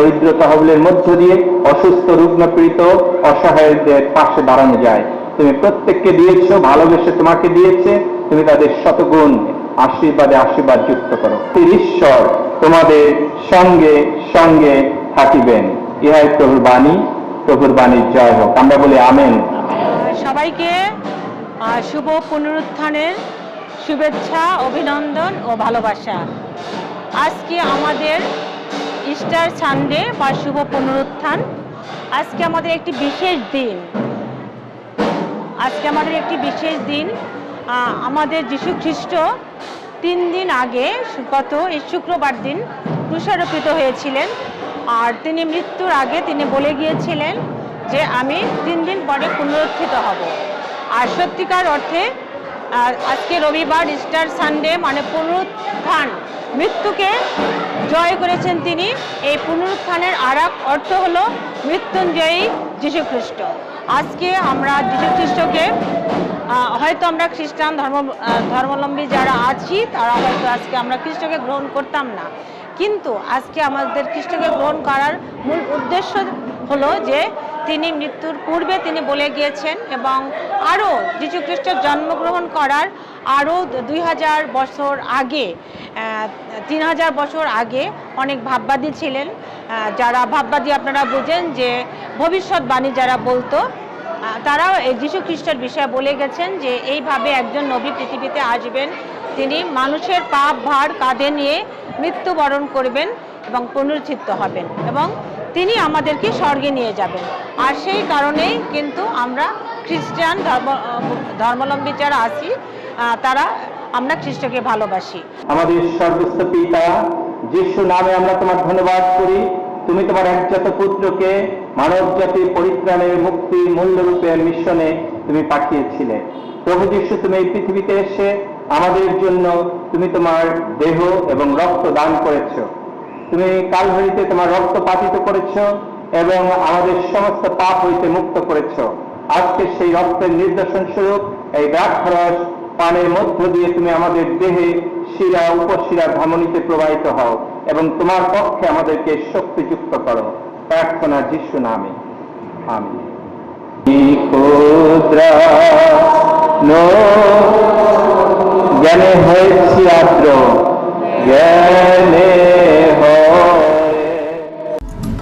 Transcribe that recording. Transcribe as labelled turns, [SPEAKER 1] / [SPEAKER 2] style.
[SPEAKER 1] দরিদ্র তহবিলের মধ্য দিয়ে অসুস্থ রুগ্নপীড়িত অসহায়দের পাশে দাঁড়ানো যায়। তুমি প্রত্যেককে দিয়েছ, ভালোবেসে তোমাকে দিয়েছে। তুমি তাদের শতগুণ আশীর্বাদে আশীর্বাদ যুক্ত করো। ঈশ্বর তোমাদের সঙ্গে সঙ্গে থাকিবেন। ইহাই প্রভুর বাণী। প্রভুর বাণীর জয় হোক। আমরা বলি আমেন।
[SPEAKER 2] সবাইকে শুভ পুনরুত্থানের শুভেচ্ছা, অভিনন্দন ও ভালোবাসা। আজকে আমাদের ইস্টার সানডে বা শুভ পুনরুত্থান। আজকে আমাদের একটি বিশেষ দিন। আজকে আমাদের একটি বিশেষ দিন। আমাদের যীশু খ্রিস্ট তিন দিন আগে গত এই শুক্রবার দিন ক্রুশারোপিত হয়েছিলেন। আর তিনি মৃত্যুর আগে তিনি বলে গিয়েছিলেন যে, আমি তিন দিন পরে পুনরুত্থিত হব। আর সত্যিকার অর্থে আজকে রবিবার ইস্টার সানডে মানে পুনরুত্থান। মৃত্যুকে জয় করেছেন তিনি। এই পুনরুত্থানের আর অর্থ হলো মৃত্যুঞ্জয়ী যীশুখ্রিস্ট। আজকে আমরা যীশুখ্রিস্টকে হয়তো আমরা খ্রিস্টান ধর্ম ধর্মাবলম্বী যারা আছি, তারা হয়তো আজকে আমরা খ্রিস্টকে গ্রহণ করতাম না। কিন্তু আজকে আমাদের খ্রিস্টকে গ্রহণ করার মূল উদ্দেশ্য হলো যে তিনি মৃত্যুর পূর্বে তিনি বলে গিয়েছেন এবং আরও যীশু খ্রিস্টের জন্মগ্রহণ করার আরও দুই হাজার বছর আগে তিন হাজার বছর আগে অনেক ভাববাদী ছিলেন। যারা ভাববাদী আপনারা বুঝেন যে ভবিষ্যৎবাণী যারা বলতো তারাও যীশু খ্রিস্টের বিষয়ে বলে গেছেন যে এইভাবে একজন নবী পৃথিবীতে আসবেন, তিনি মানুষের পাপ, ভার, কাঁধে নিয়ে মৃত্যুবরণ করবেন এবং পুনরুত্থিত হবেন এবং তিনি আমাদেরকে স্বর্গে নিয়ে যাবেন। আর সেই কারণেই কিন্তু আমরা খ্রিস্টান ধর্ম, ধর্মাবলম্বী যারা আছি তারা আমরা খ্রিস্টকে ভালোবাসি।
[SPEAKER 1] আমাদের সর্বস্ব পিতা, যিশু নামে আমরা তোমার ধন্যবাদ করি। তুমি তোমার একজাত পুত্রকে মানব জাতির পরিত্রাণের মুক্তির মূল্যরূপে মিশনে তুমি পাঠিয়েছিলে। প্রভু যিশু, তুমি এই পৃথিবীতে এসে আমাদের জন্য তুমি তোমার দেহ এবং রক্ত দান করেছ। তুমি কালভারিতে তোমার রক্ত পাতিত করেছ এবং আমাদের সমস্ত পাপ হইতে মুক্ত করেছ। আজকে সেই রক্তের নির্দেশন স্বরূপ এই দ্রাক্ষরস পানের মধ্য দিয়ে তুমি আমাদের দেহে শিরা, উপশিরা, ধমনীতে প্রবাহিত হও এবং তোমার পক্ষে আমাদেরকে শক্তিযুক্ত করো। প্রার্থনা যিশু নামে। আমি জ্ঞানে হয়েছি আদ্র জ্ঞানে